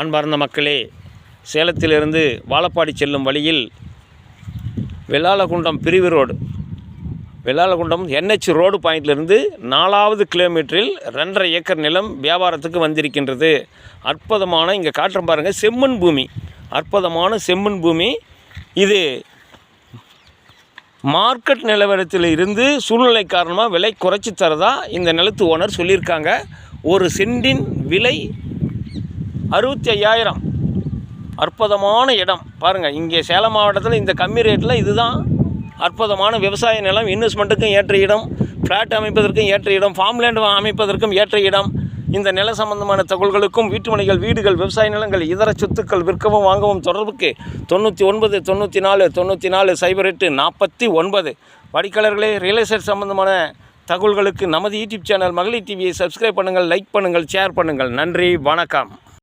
அன்பார்ந்த மக்களே சேலத்திலிருந்து வாழப்பாடி செல்லும் வழியில் வெள்ளாளகுண்டம் பிரிவு ரோடு. வெள்ளாளகுண்டம் என்ஹெச் ரோடு பாயிண்ட்லேருந்து நாலாவது கிலோமீட்டரில் ரெண்டரை ஏக்கர் நிலம் வியாபாரத்துக்கு வந்திருக்கின்றது. அற்புதமான இங்கே காட்டுறோம் பாருங்கள் செம்மண் பூமி. அற்புதமான செம்மண் பூமி. இது மார்க்கெட் நிலவரத்தில் இருந்து சூழ்நிலை காரணமாக விலை குறைச்சி தரதா இந்த நிலத்து ஓனர் சொல்லியிருக்காங்க. ஒரு சென்டின் விலை அறுபத்தி ஐயாயிரம். அற்புதமான இடம். பாருங்கள் இங்கே சேலம் மாவட்டத்தில் இந்த கம்மி ரேட்டில் இதுதான் அற்புதமான விவசாய நிலம். இன்வெஸ்ட்மெண்ட்டுக்கும் ஏற்ற இடம் ஃப்ளாட் அமைப்பதற்கும் ஏற்ற இடம் ஃபார்ம்லேண்ட் அமைப்பதற்கும் ஏற்ற இடம். இந்த நில சம்பந்தமான தகவல்களுக்கும் வீட்டுமனைகள் வீடுகள் விவசாய நிலங்கள் இதர சொத்துக்கள் விற்கவும் வாங்கவும் தொடர்புக்கு தொண்ணூற்றி ஒன்பது தொண்ணூற்றி நாலு தொண்ணூற்றி நாலு சைபர் எட்டு நாற்பத்தி ஒன்பது. வாடிக்கையாளர்களே ரியல் எஸ்டேட் சம்பந்தமான தகவல்களுக்கு நமது யூடியூப் சேனல் மகளிர் டிவியை சப்ஸ்கிரைப் பண்ணுங்கள் லைக் பண்ணுங்கள் ஷேர் பண்ணுங்கள். நன்றி வணக்கம்.